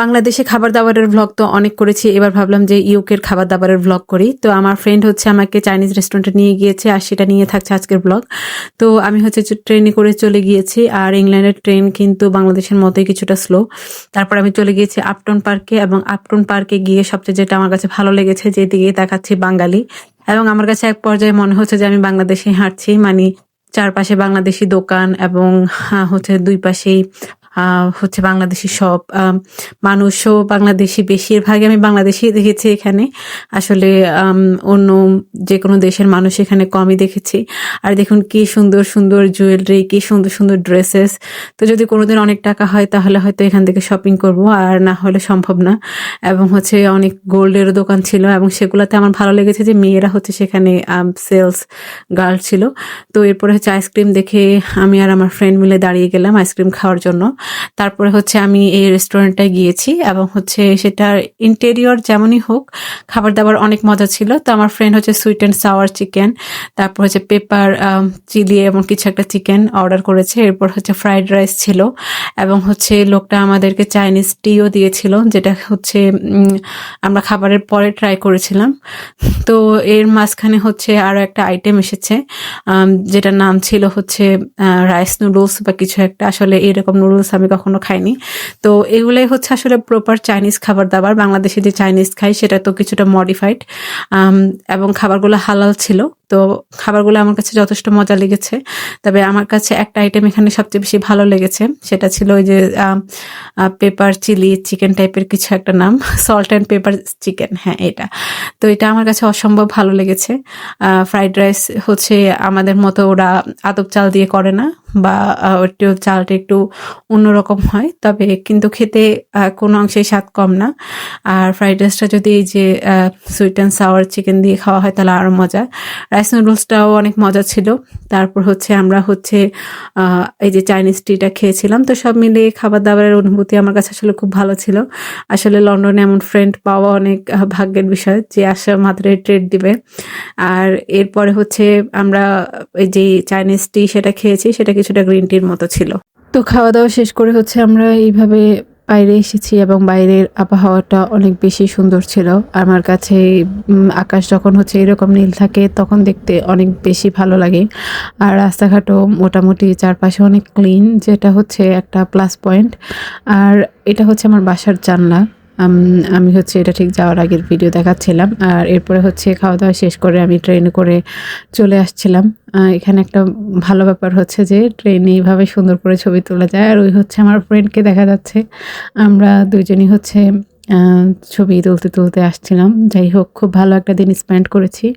বাংলাদেশে খাবার দাবারের ভ্লগ তো অনেক করেছি। এবার ভাবলাম যে ইউকের খাবার দাবারের ভ্লগ করি। তো আমার ফ্রেন্ড হচ্ছে আমাকে চাইনিজ রেস্টুরেন্টে নিয়ে গিয়েছে আর সেটা নিয়ে থাকছে আজকের ব্লগ তো আমি হচ্ছে ট্রেনে করে চলে গিয়েছি আর ইংল্যান্ডের ট্রেন কিন্তু বাংলাদেশের মতোই কিছুটা স্লো তারপর আমি চলে গিয়েছি আপটন পার্কে এবং আপটন পার্কে গিয়ে সবচেয়ে যেটা আমার কাছে ভালো লেগেছে যে যেদিকে তাকাচ্ছি বাঙালি। এবং আমার কাছে এক পর্যায়ে মনে হচ্ছে যে আমি বাংলাদেশে হাঁটছি। মানে চারপাশে বাংলাদেশি দোকান এবং হচ্ছে দুই পাশেই হচ্ছে বাংলাদেশি সব মানুষও বাংলাদেশি, বেশিরভাগই আমি বাংলাদেশি দেখেছি এখানে। আসলে অন্য যে কোনো দেশের মানুষ এখানে কমই দেখেছি। আর দেখুন কি সুন্দর সুন্দর জুয়েলারি কি সুন্দর সুন্দর ড্রেসেস তো যদি কোনোদিন অনেক টাকা হয়, তাহলে হয়তো এখান থেকে শপিং করব। আর না হলে সম্ভব না। এবং হচ্ছে অনেক গোল্ডেরও দোকান ছিল এবং সেগুলোতে আমার ভালো লেগেছে যে মেয়েরা হচ্ছে সেখানে সেলস গার্ল ছিল। তো এরপরে হচ্ছে আইসক্রিম দেখে আমি আর আমার ফ্রেন্ড মিলে দাঁড়িয়ে গেলাম আইসক্রিম খাওয়ার জন্য। তারপরে হচ্ছে আমি এই রেস্টুরেন্টটায় গিয়েছি এবং হচ্ছে সেটার ইন্টেরিয়র যেমনই হোক খাবার দাবার অনেক মজা ছিল। তো আমার ফ্রেন্ড হচ্ছে সুইট অ্যান্ড সাওয়ার চিকেন তারপর হচ্ছে পেপার চিলি এবং কিছু একটা চিকেন অর্ডার করেছে। এরপর হচ্ছে ফ্রাইড রাইস ছিল এবং হচ্ছে লোকটা আমাদেরকে চাইনিজ টিও দিয়েছিল, যেটা হচ্ছে আমরা খাবারের পরে ট্রাই করেছিলাম। তো এর মাঝখানে হচ্ছে আরও একটা আইটেম এসেছে যেটার নাম ছিল হচ্ছে রাইস নুডলস বা কিছু একটা। আসলে এরকম নুডলস আমি কখনো খাইনি। তো এগুলাই হচ্ছে আসলে প্রপার চাইনিজ খাবার দাবার। বাংলাদেশে যে চাইনিজ খাই, সেটা তো কিছুটা মডিফাইড এবং খাবারগুলো হালাল ছিল। তো খাবারগুলো আমার কাছে যথেষ্ট মজা লেগেছে। তবে আমার কাছে একটা আইটেম এখানে সবচেয়ে বেশি ভালো লেগেছে, সেটা ছিল ওই যে পেপার চিলি চিকেন টাইপের কিছু একটা নাম সল্ট অ্যান্ড পেপার চিকেন হ্যাঁ এটা। তো এটা আমার কাছে অসম্ভব ভালো লেগেছে। ফ্রাইড রাইস হচ্ছে আমাদের মতো ওরা আদব চাল দিয়ে করে না, বা একটু চালটা একটু অন্যরকম হয়, তবে কিন্তু খেতে কোনো অংশেই স্বাদ কম না। আর ফ্রাইড রাইসটা যদি এই যে সুইট অ্যান্ড সাওয়ার চিকেন দিয়ে খাওয়া হয়, তাহলে আরও মজা। রাইস নুডলসটাও অনেক মজা ছিল। তারপর হচ্ছে আমরা হচ্ছে এই যে চাইনিজ টিটা খেয়েছিলাম। তো সব মিলিয়ে খাবার দাবারের অনুভূতি আমার কাছে আসলে খুব ভালো ছিল। আসলে লন্ডনে এমন ফ্রেন্ড পাওয়া অনেক ভাগ্যের বিষয় যে আসা মাত্রই ট্রেড দিবে। আর এরপরে হচ্ছে আমরা এই যে চাইনিজ টি সেটা খেয়েছি, সেটা কিছুটা গ্রিন টির মতো ছিল। তো খাওয়া দাওয়া শেষ করে হচ্ছে আমরা এইভাবে বাইরে এসেছি এবং বাইরের আবহাওয়াটা অনেক বেশি সুন্দর ছিল। আমার কাছে আকাশ যখন হচ্ছে এরকম নীল থাকে, তখন দেখতে অনেক বেশি ভালো লাগে। আর রাস্তাঘাটও মোটামুটি চারপাশে অনেক ক্লিন যেটা হচ্ছে একটা প্লাস পয়েন্ট আর এটা হচ্ছে আমার বাসার জানলা। আম- হচ্ছে এটা ঠিক যাওয়ার আগের ভিডিও দেখাচ্ছিলাম। আর এরপরে হচ্ছে খাওয়া দাওয়া শেষ করে আমি ট্রেনে করে চলে আসছিলাম। এখানে একটা ভালো ব্যাপার হচ্ছে যে ট্রেনে এইভাবে সুন্দর করে ছবি তোলা যায়। আর ওই হচ্ছে আমার ফ্রেন্ডকে দেখা যাচ্ছে। আমরা দুজনই হচ্ছে ছবি তুলতে তুলতে আসছিলাম। যাই হোক, খুব ভালো একটা দিন স্পেন্ড করেছি।